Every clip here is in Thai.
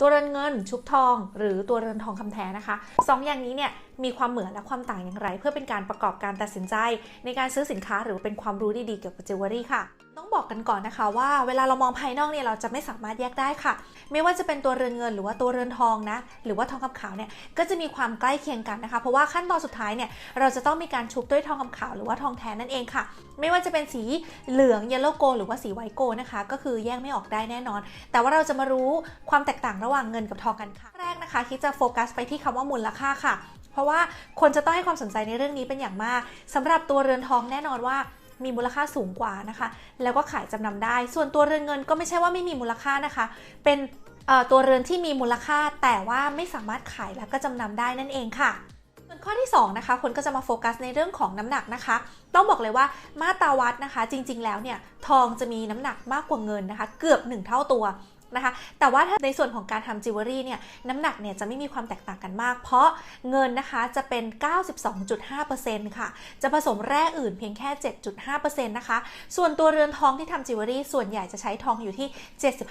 ตัวเรือนเงินชุบทอง หรือตัวเรือนทองคำแท้นะคะสองอย่างนี้เนี่ยมีความเหมือนและความต่างอย่างไร เพื่อเป็นการประกอบการตัดสินใจ ในการซื้อสินค้าหรือเป็นความรู้ดีๆเกี่ยวกับจิวเวลรี่ค่ะต้องบอกกันก่อนนะคะว่าเวลาเรามองภายนอกเนี่ยเราจะไม่สามารถแยกได้ค่ะ ไม่ว่าจะเป็นตัวเรือนเงินหรือว่าตัวเรือนทองนะหรือว่าทองคำขาวเนี่ยก็จะมีความใกล้เคียงกันนะคะ เพราะว่าขั้นตอนสุดท้ายเนี่ยเราจะต้องมีการชุบด้วยทองคำขาวหรือว่าทองแท้นั่นเองค่ะ ไม่ว่าจะเป็นสีเหลืองเยลโลโกหรือว่าสีไวโกนะคะ ก็คือแยกไม่ออกได้แน่นอน แต่ว่าเราจะมารู้ความแตกต่างระหว่างเงินกับทองกันค่ะ แรกนะคะคิดจะโฟกัสไปที่คำว่ามูลค่าค่ะ เพราะว่าคนจะต้องให้ความสนใจในเรื่องนี้เป็นอย่างมากสำหรับตัวเรือนทองแน่นอนว่ามีมูลค่าสูงกว่านะคะ แล้วก็ขายจำนำได้ ส่วนตัวเรือนเงินก็ไม่ใช่ว่าไม่มีมูลค่านะคะ เป็นตัวเรือนที่มีมูลค่าแต่ว่าไม่สามารถขายแล้วก็จำนำได้นั่นเองค่ะส่วนข้อที่2นะคะคนก็จะมาโฟกัสในเรื่องของน้ำหนักนะคะ ต้องบอกเลยว่ามาตราวัดนะคะ จริงๆแล้วเนี่ยทองจะมีน้ำหนักมากกว่าเงินนะคะ เกือบ 1 เท่าตัว นะคะ แต่ว่าในส่วนของการทำจิวเวลรี่เนี่ยน้ำหนักเนี่ยจะไม่มีความแตกต่างกันมาก เพราะเงินนะคะจะเป็น 92.5%ค่ะ จะผสมแร่อื่นเพียงแค่ 7.5%นะคะ ส่วนตัวเรือนทองที่ทำจิวเวลรี่ส่วนใหญ่จะใช้ทองอยู่ที่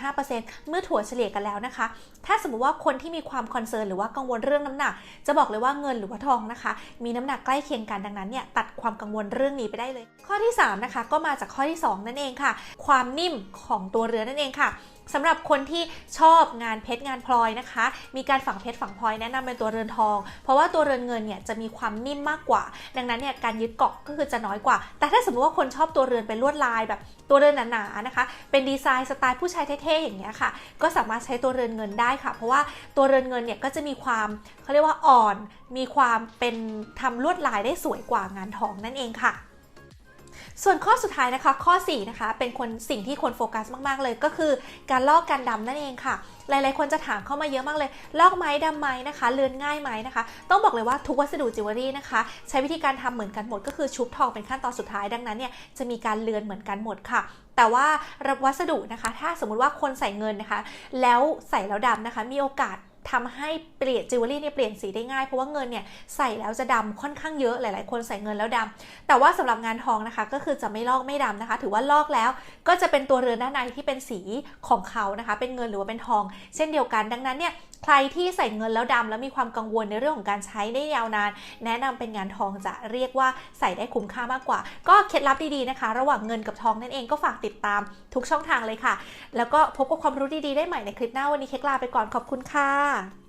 75%เมื่อถั่วเฉลี่ยกันแล้วนะคะ ถ้าสมมติว่าคนที่มีความคอนเซิร์นหรือว่ากังวลเรื่องน้ำหนัก จะบอกเลยว่าเงินหรือว่าทองนะคะ มีน้ำหนักใกล้เคียงกันดังนั้นเนี่ยตัดความกังวลเรื่องนี้ไปได้เลย ข้อที่ 3 นะคะ ก็มาจากข้อที่ 2 นั่นเองค่ะ ความนิ่มของตัวเรือนั่นเองค่ะ สำหรับคนที่ชอบงานเพชรงานพลอยนะคะ มีการฝังเพชรฝังพลอยแนะนำเป็นตัวเรือนทอง เพราะว่าตัวเรือนเงินเนี่ยจะมีความนิ่มมากกว่า ดังนั้นเนี่ยการยึดเกาะก็คือจะน้อยกว่า แต่ถ้าสมมติว่าคนชอบตัวเรือนเป็นลวดลายแบบตัวเรือนหนาๆนะคะ เป็นดีไซน์สไตล์ผู้ชายเท่ๆอย่างเงี้ยค่ะ ก็สามารถใช้ตัวเรือนเงินได้ค่ะ เพราะว่าตัวเรือนเงินเนี่ยก็จะมีความเขาเรียกว่าอ่อน มีความเป็นทำลวดลายได้สวยกว่างานทองนั่นเองค่ะ ส่วนข้อสุดท้ายนะคะ ข้อ4นะคะเป็นคนสิ่งที่คนโฟกัสมาก ๆ เลยก็คือการลอกการดำนั่นเองค่ะ หลาย ๆ คนจะถามเข้ามาเยอะมากเลย ลอกไหมดำไหมนะคะเลือนง่ายไหมนะคะ ต้องบอกเลยว่าทุกวัสดุจิวเวลรี่นะคะ ใช้วิธีการทำเหมือนกันหมด ก็คือชุบทองเป็นขั้นตอนสุดท้ายดังนั้นเนี่ยจะมีการเลือนเหมือนกันหมดค่ะแต่ว่าวัสดุนะคะ ถ้าสมมุติว่าคนใส่เงินนะคะ แล้วใส่แล้วดำนะคะ มีโอกาส ทำให้เปลี่ยนจิวเวลรี่เนี่ยเปลี่ยนสีได้ง่ายเพราะว่าเงินเนี่ยใส่แล้วจะดำค่อนข้างเยอะหลาย ๆ คนใส่เงินแล้วดำแต่ว่าสำหรับงานทองนะคะ ก็คือจะไม่ลอกไม่ดำนะคะ ถือว่าลอกแล้วก็จะเป็นตัวเรือนด้านในที่เป็นสีของเขานะคะ เป็นเงินหรือว่าเป็นทอง เช่นเดียวกันดังนั้นเนี่ยใครที่ใส่เงินแล้วดำแล้วมีความกังวลในเรื่องของการใช้ได้ยาวนาน แนะนำเป็นงานทองจะเรียกว่าใส่ได้คุ้มค่ามากกว่า ก็เคล็ดลับดี ๆ นะคะ ระหว่างเงินกับทองนั่นเองก็ฝากติดตามทุกช่องทางเลยค่ะ แล้วก็พบกับความรู้ดี ๆ ได้ใหม่ในคลิปหน้าวันนี้เคกลาไปก่อนขอบคุณค่ะ Olá!